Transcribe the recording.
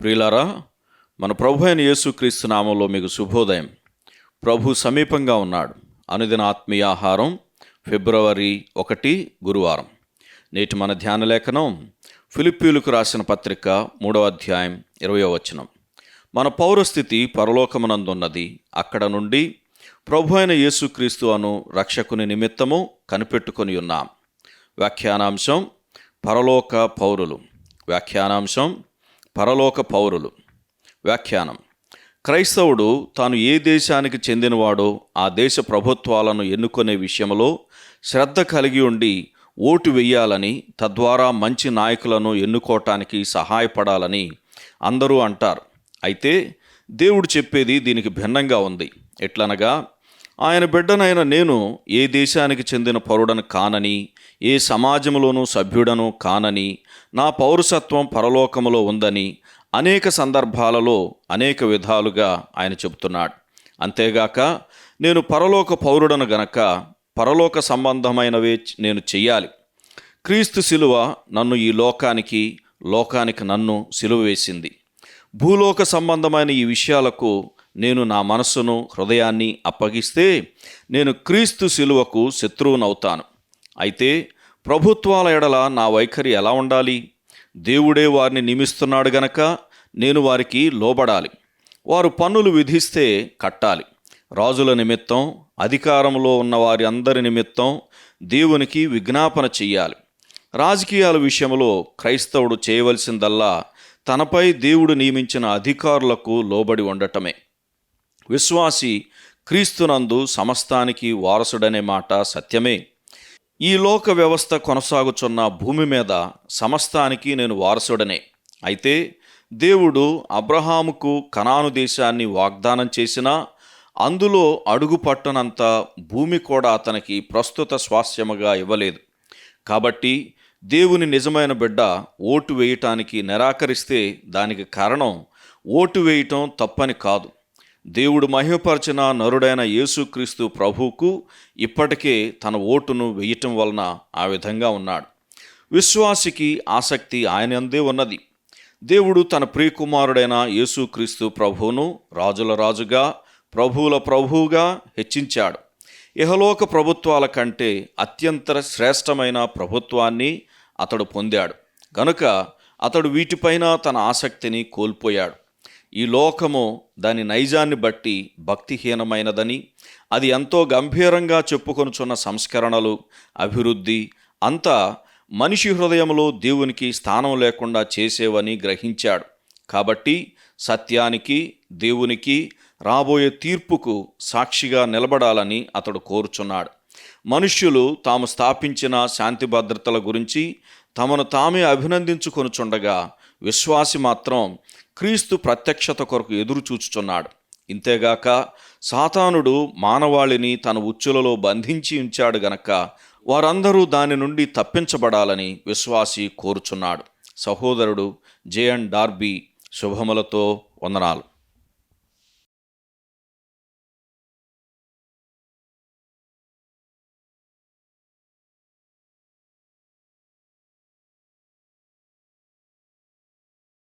ప్రియులారా మన ప్రభు అయిన యేసుక్రీస్తు నామంలో మీకు శుభోదయం. ప్రభు సమీపంగా ఉన్నాడు. అనుదిన ఆత్మీయ ఆహారం ఫిబ్రవరి ఒకటి గురువారం. నేటి మన ధ్యాన లేఖనం ఫిలిప్పీలకు రాసిన పత్రిక మూడవ అధ్యాయం ఇరవయో వచనం. మన పౌరస్థితి పరలోకమునందున్నది. అక్కడ నుండి ప్రభు అయిన యేసుక్రీస్తు అను రక్షకుని నిమిత్తము కనిపెట్టుకొని ఉన్నాం. వ్యాఖ్యానాంశం పరలోక పౌరులు. వ్యాఖ్యానాంశం పరలోక పౌరులు. వ్యాఖ్యానం. క్రైస్తవుడు తాను ఏ దేశానికి చెందినవాడో ఆ దేశ ప్రభుత్వాలను ఎన్నుకునే విషయంలో శ్రద్ధ కలిగి ఉండి ఓటు వెయ్యాలని తద్వారా మంచి నాయకులను ఎన్నుకోవటానికి సహాయపడాలని అందరూ అంటారు. అయితే దేవుడు చెప్పేది దీనికి భిన్నంగా ఉంది. ఎట్లనగా ఆయన బిడ్డనైన నేను ఏ దేశానికి చెందిన పౌరుడను కానని ఏ సమాజంలోనూ సభ్యుడను కానని నా పౌరసత్వం పరలోకములో ఉందని అనేక సందర్భాలలో అనేక విధాలుగా ఆయన చెబుతున్నాడు. అంతేగాక నేను పరలోక పౌరుడను గనక పరలోక సంబంధమైనవే నేను చెయ్యాలి. క్రీస్తు శిలువ నన్ను ఈ లోకానికి లోకానికి నన్ను సిలువ వేసింది. భూలోక సంబంధమైన ఈ విషయాలకు నేను నా మనస్సును హృదయాన్ని అప్పగిస్తే నేను క్రీస్తు శిలువకు శత్రువునవుతాను. అయితే ప్రభుత్వాల ఎడల నా వైఖరి ఎలా ఉండాలి? దేవుడే వారిని నియమిస్తున్నాడు గనక నేను వారికి లోబడాలి. వారు పన్నులు విధిస్తే కట్టాలి. రాజుల నిమిత్తం అధికారంలో ఉన్న వారి అందరి నిమిత్తం దేవునికి విజ్ఞాపన చెయ్యాలి. రాజకీయాల విషయంలో క్రైస్తవుడు చేయవలసిందల్లా తనపై దేవుడు నియమించిన అధికారులకు లోబడి ఉండటమే. విశ్వాసి క్రీస్తునందు సమస్తానికి వారసుడనే మాట సత్యమే. ఈ లోక వ్యవస్థ కొనసాగుచున్న భూమి మీద సమస్తానికి నేను వారసుడనే. అయితే దేవుడు అబ్రహాముకు కనాను దేశాన్ని వాగ్దానం చేసినా అందులో అడుగు పట్టనంత భూమి కూడా అతనికి ప్రస్తుత స్వాస్యముగా ఇవ్వలేదు. కాబట్టి దేవుని నిజమైన బిడ్డ ఓటు వేయటానికి నిరాకరిస్తే దానికి కారణం ఓటు వేయటం తప్పని కాదు. దేవుడు మహిమపరచిన నరుడైన యేసుక్రీస్తు ప్రభువుకు ఇప్పటికే తన ఓటును వేయటం వలన ఆ విధంగా ఉన్నాడు. విశ్వాసికి ఆసక్తి ఆయనందే ఉన్నది. దేవుడు తన ప్రియకుమారుడైన యేసుక్రీస్తు ప్రభువును రాజుల రాజుగా ప్రభువుల ప్రభువుగా హెచ్చించాడు. ఇహలోక ప్రభుత్వాల కంటే అత్యంత శ్రేష్టమైన ప్రభుత్వాన్ని అతడు పొందాడు. గనుక అతడు వీటిపైన తన ఆసక్తిని కోల్పోయాడు. ఈ లోకము దాని నైజాన్ని బట్టి భక్తిహీనమైనదని అది ఎంతో గంభీరంగా చెప్పుకొనుచున్న సంస్కరణలు అభివృద్ధి అంతా మనిషి హృదయంలో దేవునికి స్థానం లేకుండా చేసేవని గ్రహించాడు. కాబట్టి సత్యానికి దేవునికి రాబోయే తీర్పుకు సాక్షిగా నిలబడాలని అతడు కోరుచున్నాడు. మనుష్యులు తాము స్థాపించిన శాంతి భద్రతల గురించి తమను తామే అభినందించుకొనుచుండగా విశ్వాసి మాత్రం క్రీస్తు ప్రత్యక్షత కొరకు ఎదురు చూచుచున్నాడు. ఇంతేగాక సాతానుడు మానవాళిని తన ఉచ్చులలో బంధించి ఉంచాడు గనక వారందరూ దాని నుండి తప్పించబడాలని విశ్వాసి కోరుచున్నాడు. సహోదరుడు జేఎన్ డార్బీ శుభములతో వందనాలు.